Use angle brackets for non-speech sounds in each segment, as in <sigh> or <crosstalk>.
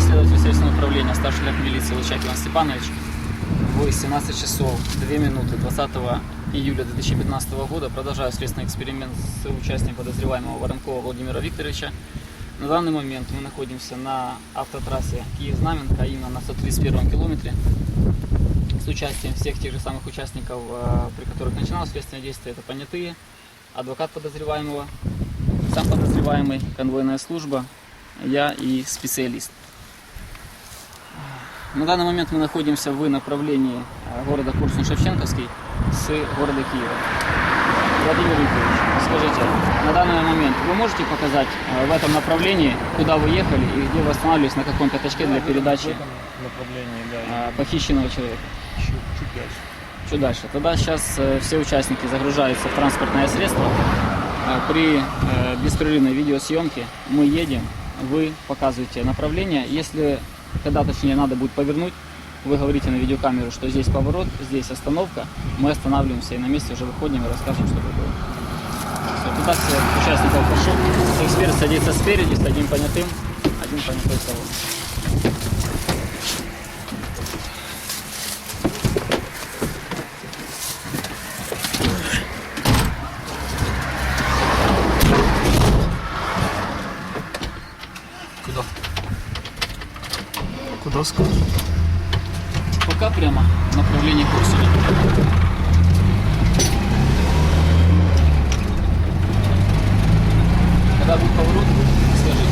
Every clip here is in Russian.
Я следователь следственного управления, старший лейтенант милиции Лучак Иван Степанович. В 17 часов 2 минуты 20 июля 2015 года продолжаю следственный эксперимент с участием подозреваемого Воронкова Владимира Викторовича. На данный момент мы находимся на автотрассе Киев-Знаменка, именно на 131 километре, с участием всех тех же самых участников, э, при которых начиналось следственное действие. Это понятые, адвокат подозреваемого, сам подозреваемый, конвойная служба, я и специалист. На данный момент мы находимся в направлении э, города Корсунь-Шевченковский с города Киева. Владимир Викторович, скажите, на данный момент вы можете показать э, в этом направлении, куда вы ехали и где вы останавливались, на каком пятачке для передачи да, э, похищенного человека? чуть, дальше. Чуть дальше. Тогда сейчас все участники загружаются в транспортное средство. При беспрерывной видеосъемке мы едем, вы показываете направление. Если, когда точнее надо будет повернуть, вы говорите на видеокамеру, что здесь поворот, здесь остановка, мы останавливаемся и на месте уже выходим и рассказываем, что такое. Все, туда все участников пошел. Эксперт садится спереди, с одним понятым, один понятой салон. Куда скажешь? Пока прямо в направлении Корсуня. Когда будет поворот, скажите.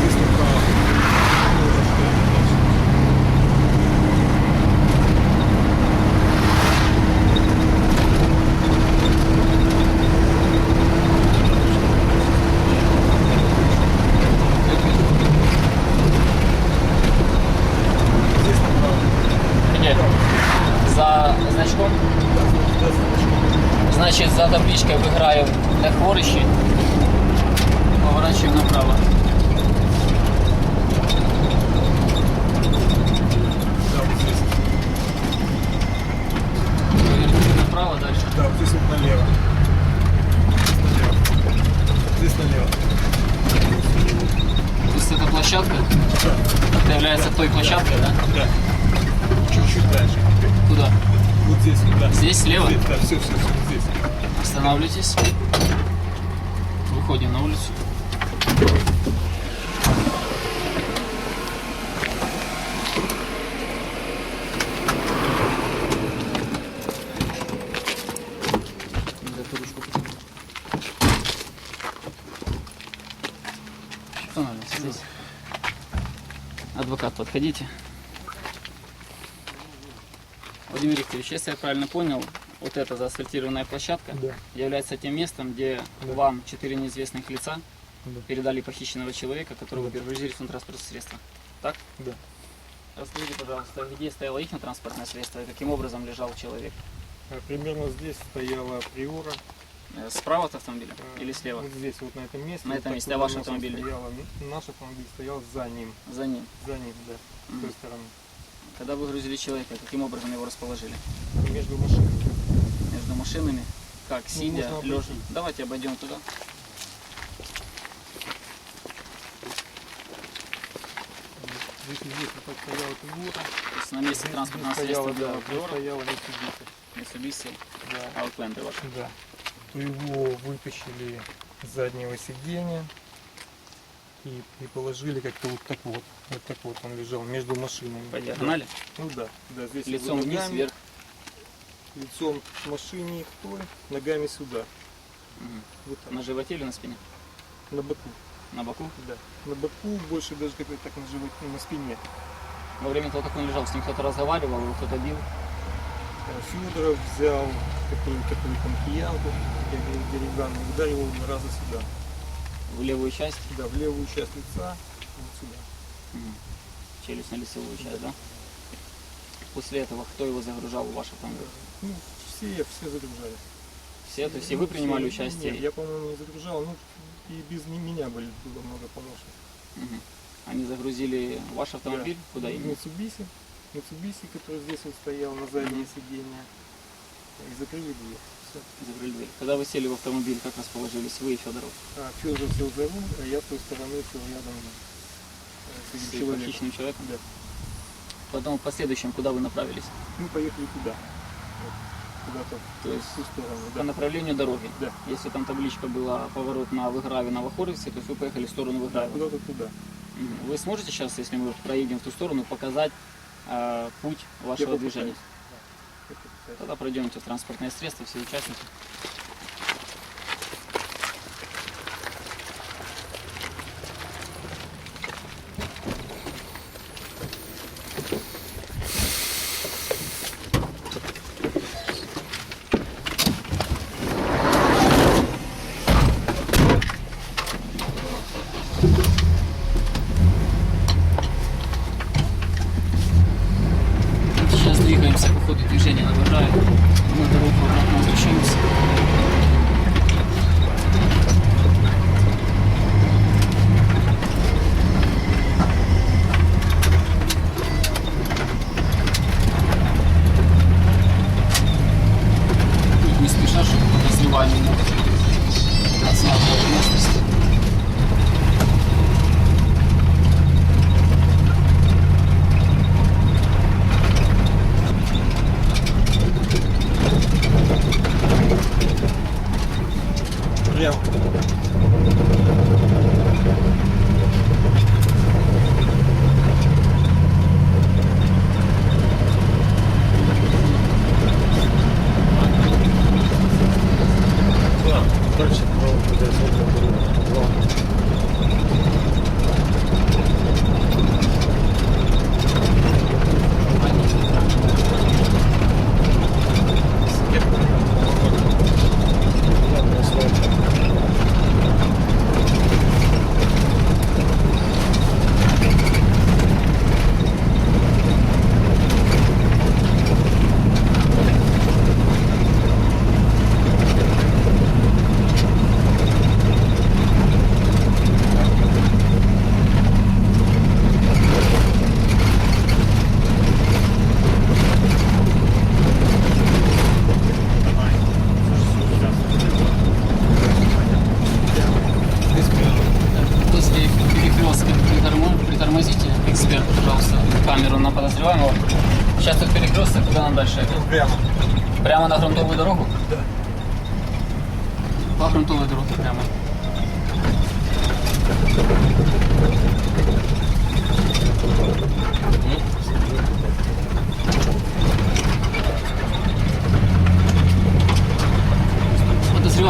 Здесь направо. Здесь направо. Где? За значком? Значит, за табличкой виграю для хворищі. Направо. Да, вот здесь. Поверните направо дальше. Да, вот здесь вот налево. Здесь налево. То есть площадка это является той площадкой, да? Да. Чуть-чуть дальше. Куда? Вот здесь, да. Здесь слева? Здесь, да, все, все, все, здесь. Останавливайтесь. Выходим на улицу. Адвокат, подходите. Владимир Викторович, если я правильно понял, вот эта заасфальтированная площадка Да. является тем местом, где Да. вам четыре неизвестных лица Да. передали похищенного человека, которого вы перегрузили в транспортное средство. Так? Да. Расскажите, пожалуйста, где стояло их транспортное средство и каким образом лежал человек? А, Примерно здесь стояла приора. Э, Справа от автомобиля А, или слева? Вот здесь, вот на этом месте. На Вот этом месте. А ваш автомобиль? стоял, м, Наш автомобиль стоял за ним. За ним. За ним, да. С Мгм. той стороны. Когда вы грузили человека, каким образом его расположили? Между машинами. Машинами? Как, сидя, Ну, лежа? Давайте обойдем туда. Здесь так стояла на месте транспортного средства да, приора, стояла Mitsubishi. Да. Outlander ваш. Да. То его вытащили с заднего сиденья и, и положили как-то вот так вот. Вот так вот он лежал между машинами. По диагонали? Ну да, да, здесь Лицом вниз, вверх. Лицом к машине вдоль, ногами сюда. Мгм. Вот так. На животе или на спине? На боку. На боку? Да. На боку больше даже как-то так на животе, ну, на спине. Во время того, как он лежал, с ним кто-то разговаривал, его кто-то бил. Э, Федоров взял такую, такую там киянку дерев- деревянную, ударил его раза сюда. В левую часть, Да, в левую часть лица, вот сюда. Мгм. челюстно-лицевую часть, да? После этого кто его загружал в ваш автомобиль? Ну, все, все загружали. Все? То есть и вы принимали участие? Нет, я, по-моему, не загружал. Ну, и без меня были, было много помощников. Мгм. Они загрузили ваш автомобиль? Куда В именно? Mitsubishi, Mitsubishi, который здесь вот стоял на заднее сиденье. И закрыли дверь. Все. Закрыли дверь. Когда вы сели в автомобиль, как расположились вы и Федоров? А Федор сел за руль, а я с той стороны сел рядом э, с С человеком. хищным человеком? Да. Потом в последующем, куда вы направились? Мы поехали туда. Куда-то То есть в ту сторону. по Да. направлению дороги? Да. Если там табличка была поворот на Выграве, на Вахоровице, то есть вы поехали в сторону Да, Выгравы? куда-то туда. Мгм. Вы сможете сейчас, если мы проедем в ту сторону, показать э, путь вашего движения? попытаюсь. Да, я попытаюсь. Тогда пройдемте в транспортное средство, все участники.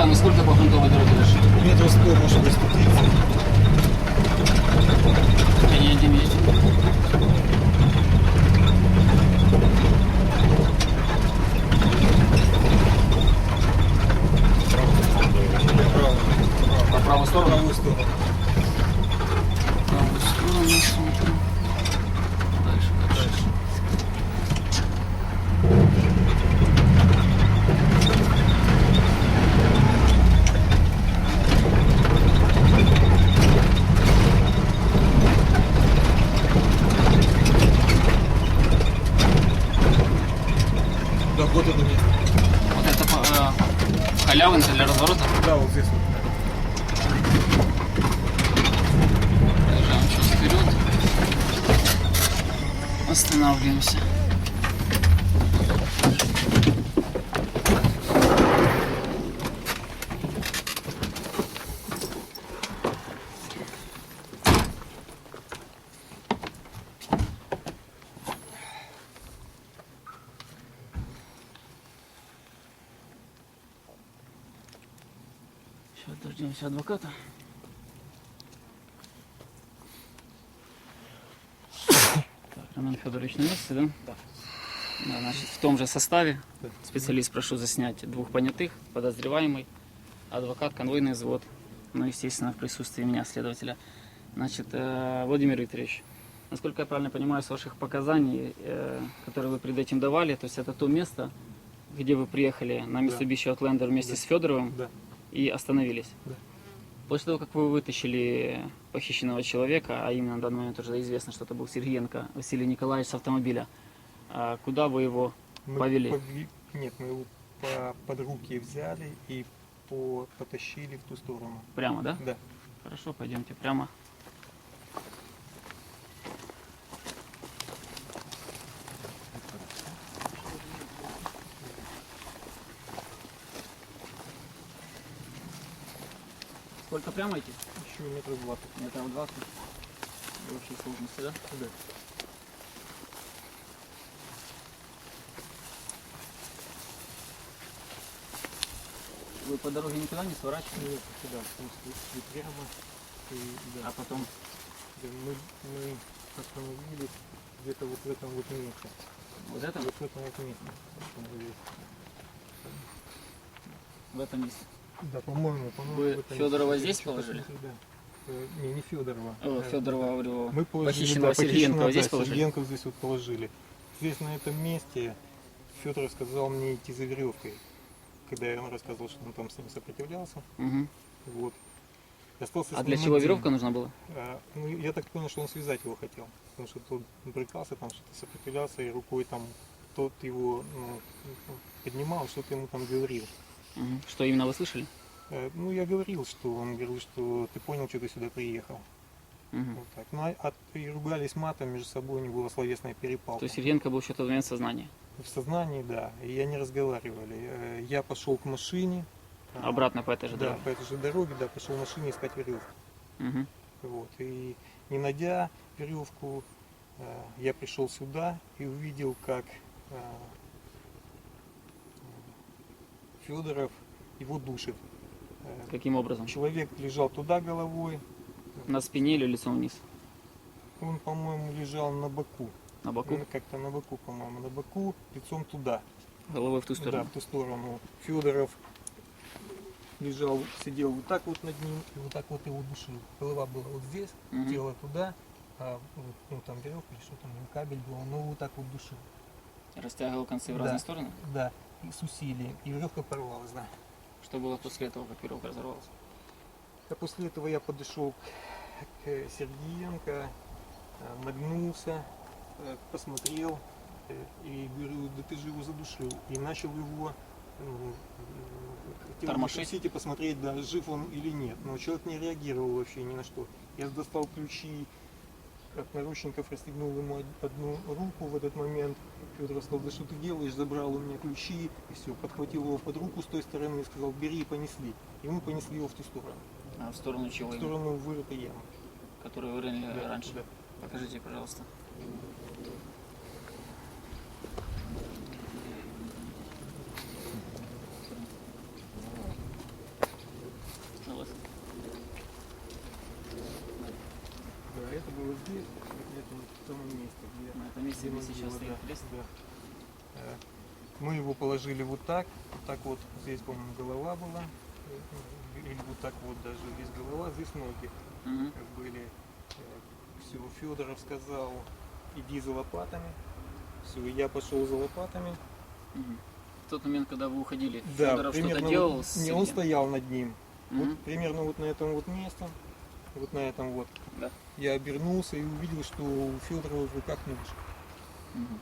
Подозреваемый, сколько по грунтовой дороге дальше? Метров сто, может быть, 130. Я едем, едем. Право. По правую сторону? Правую сторону. правую сторону смотрим. Дальше, дальше. Да, вот это место. Вот это э, халявинка для разворота. Да, вот здесь вот. Проезжаем чуть вперед. Останавливаемся. Дождемся адвоката. Так, Роман Федорович на месте, да? Да. Да, значит, в том же составе специалист прошу заснять двух понятых, подозреваемый, адвокат, конвойный взвод, ну, естественно, в присутствии меня, следователя. Значит, э, Владимир Викторович, насколько я правильно понимаю, с ваших показаний, э, которые вы перед этим давали, то есть это то место, где вы приехали на Mitsubishi Outlander вместе Да. с Федоровым Да. И остановились. Да. После того, как вы вытащили похищенного человека, а именно на данный момент уже известно, что это был Сергеенко Василий Николаевич с автомобиля, а куда вы его Мы Повели. пови- Нет, мы его по- под руки взяли и по- потащили в ту сторону. прямо, да? Да. Хорошо, пойдемте прямо. Сколько прямо идти? Еще метров 20. Метров 20. В общей сложности, да? Да. Вы по дороге никуда не сворачивали? Нет, сюда, в смысле, и прямо. И, да. А потом Да, мы, мы остановились где-то вот в этом вот месте. вот это, Вот в этом вот месте остановились. в этом месте. Да, по-моему, по-моему. Вы месте. здесь положили? Да. Э, Не, не Федорова. О, Федорова, говорю, Мы положили, похищенного да, Сергеенкова здесь да, положили? Сергеенкова здесь вот положили. Здесь на этом месте Федор сказал мне идти за веревкой. Когда я ему рассказывал, что он там с ним сопротивлялся. Мгм. Вот. Я остался с А для ним чего один. веревка нужна была? А, ну, я так понял, что он связать его хотел. Потому что тот брыкался, там что-то сопротивлялся, и рукой там тот его ну, поднимал, что-то ему там говорил. Что именно вы слышали? Э, Ну, я говорил, что он говорил, что ты понял, что ты сюда приехал. Мгм. Вот так. Ну, а, а- и ругались матом между собой, у них была словесная перепалка. То есть Сергеенко был в тот момент в сознании. В сознании, да. И они разговаривали. Э, Я пошел к машине. Обратно по этой же Да, дороге. по этой же дороге, да, пошел к машине искать веревку. Мгм. Вот. И не найдя веревку, э, я пришел сюда и увидел, как Федоров его душит. Э, Каким образом? Человек лежал туда головой, На спине или лицом вниз? он, по-моему, лежал на боку. На боку? Ну, Как-то на боку, по-моему, на боку, лицом туда. Головой в ту Да, сторону? в ту сторону. Федоров лежал, сидел вот так вот над ним и вот так вот его душил. Голова была вот здесь, Мгм. тело туда, а вот, ну там веревка или что там, кабель был, он его вот так вот душил. Растягивал концы в Да. разные стороны? Да, и с усилием. И веревка порвалась, да. Что было после этого, как веревка разорвалась? А после этого я подошел к, к Сергеенко, э, нагнулся, э, посмотрел э, и говорю, да ты же его задушил. И начал его ну, хотел Тормошить? и посмотреть, да, жив он или нет. Но человек не реагировал вообще ни на что. Я достал ключи от наручников, расстегнул ему од- одну руку в этот момент. Федор сказал, да что ты делаешь, забрал у меня ключи, и все, подхватил его под руку с той стороны и сказал, бери и понесли. И мы понесли его в ту сторону. А в сторону чего? В сторону вырытой ямы. Которую вы рыли Да, раньше? да. Покажите, пожалуйста. Согласен. Да, это было здесь, в этом самом месте, где, На этом месте, где где да. Э, Мы его положили вот так, вот так вот, здесь, по-моему, голова была, э, или вот так вот даже здесь голова, здесь ноги как были. Все, Федоров сказал, иди за лопатами. Все, я пошел за лопатами. Мгм. В тот момент, когда вы уходили, Да, Федоров что-то делал вот- с не, он стоял над ним. Мгм. Вот примерно вот на этом вот месте, вот на этом вот. Да. Я обернулся и увидел, что у Федорова в руках нож.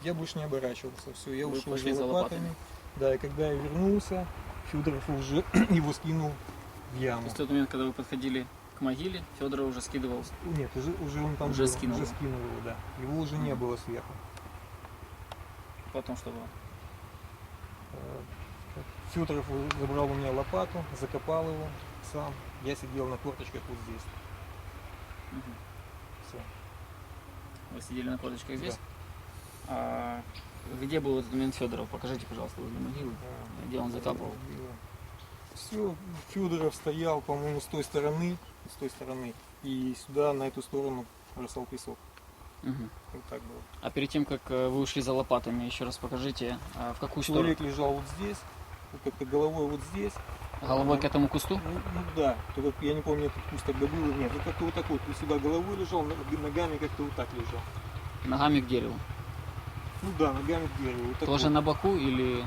Я больше не оборачивался. Все, я Вы ушел за за лопатами. лопатами. Да, и когда я вернулся, Федоров уже <clears throat> его скинул в То яму. есть в тот момент, когда вы подходили к могиле, Федора уже скидывал. Нет, уже, уже он там Уже был, скинул уже его. скинул его, да. Его уже не Мгм. было сверху. Потом что было? Федоров забрал у меня лопату, закопал его сам. Я сидел на корточках вот здесь. Мгм. Все. Вы сидели на корточках здесь? А где был момент Федоров? Покажите, пожалуйста, возле могилы. Где он закапывал? Все, Федоров стоял, по-моему, с той стороны, с той стороны, и сюда, на эту сторону, бросал песок. Мгм. Вот так было. А перед тем, как э, вы ушли за лопатами, еще раз покажите, а, в какую сторону? Человек лежал вот здесь, как-то головой вот здесь. Головой к этому кусту? Ну, ну да, только я не помню, этот куст тогда был или нет. Ну как-то вот так вот, сюда головой лежал, ног- ногами как-то вот так лежал. Ногами к дереву. Ну да, ногами к дереву. Вот Тоже вот. на боку или...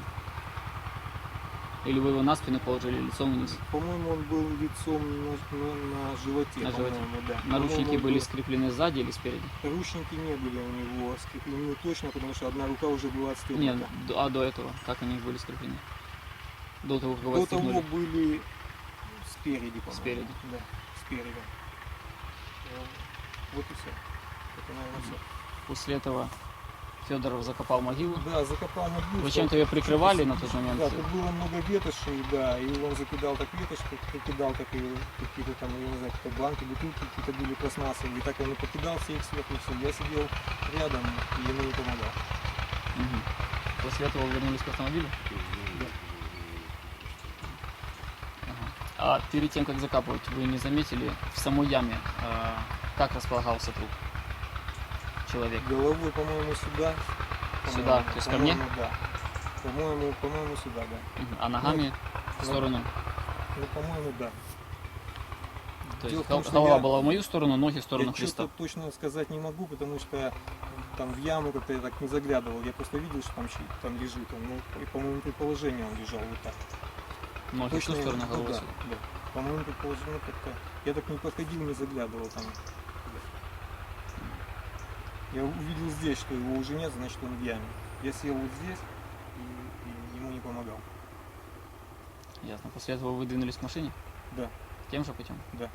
Или вы его на спину положили лицом вниз? По-моему, он был лицом на, на- на животе. На животе. да. Наручники были был- скреплены сзади или спереди? Наручники не были у него скреплены точно, потому что одна рука уже была отстегнута. Нет, а до этого, как они были скреплены? До того, как До того отстегнули? были спереди, по-моему. Спереди. Да, спереди. Э, Вот и все. Это, наверное, все. После этого Федоров закопал могилу. Да, закопал могилу. Вы чем-то ее прикрывали на тот момент? Да, тут было много ветошей, да, и он закидал так ветошки, покидал так и какие-то там, я не знаю, какие-то банки, бутылки какие-то были пластмассовые, и так он и покидал все их сверху, все. Я сидел рядом и ему не помогал. Мгм. После этого вернулись к автомобилю? Ага. А перед тем, как закапывать, вы не заметили в самой яме, э, как располагался труп человека? Головой, по-моему, сюда. Сюда, По-моему, то есть ко мне? по-моему, Да. По-моему, по-моему, сюда, да. А ногами в сторону? Ну, по-моему, да. То Дело есть том, голова я- была в мою сторону, ноги в сторону я Христа. что-то точно сказать не могу, потому что там в яму как-то я так не заглядывал. Я просто видел, что там, там лежит он. Ну, и по моему предположению он лежал вот так. Ноги в ту Точно, сторону, ну, голова да, сюда. да. По моему предположению, как-то. Я так не подходил, не заглядывал там. Я увидел здесь, что его уже нет, значит он в яме. Я сел вот здесь и, и ему не помогал. Ясно. После этого вы двинулись к машине? Да, Тем же путем? да.